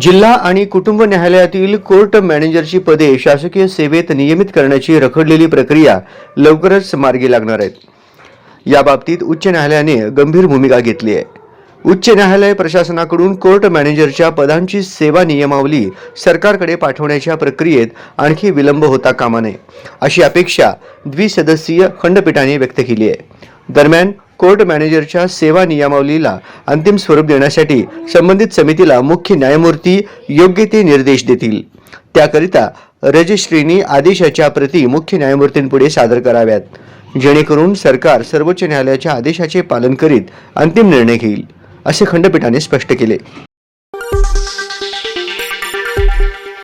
जिल्हा आणि कुटुंब न्यायालयातील कोर्ट मॅनेजरची पदे शासकीय सेवेत नियमित करण्याची रखडलेली प्रक्रिया लवकरच मार्गी लागणार आहेत. याबाबतीत उच्च न्यायालयाने गंभीर भूमिका घेतली आहे. उच्च न्यायालय प्रशासनाकडून कोर्ट मॅनेजरच्या पदांची सेवा नियमावली सरकारकडे पाठवण्याच्या प्रक्रियेत आणखी विलंब होता कामा नये अशी अपेक्षा द्विसदस्यीय खंडपीठाने व्यक्त केली आहे. दरम्यान कोर्ट मॅनेजरच्या सेवा नियमावलीला अंतिम स्वरूप देण्यासाठी संबंधित समितीला मुख्य न्यायमूर्ती योग्य ते निर्देश देतील. त्याकरिता रजिस्ट्रीनी आदेशाच्या प्रती मुख्य न्यायमूर्तींपुढे सादर कराव्यात. जेणेकरून सरकार सर्वोच्च न्यायालयाच्या आदेशाचे पालन करीत अंतिम निर्णय घेईल असे खंडपीठाने स्पष्ट केले.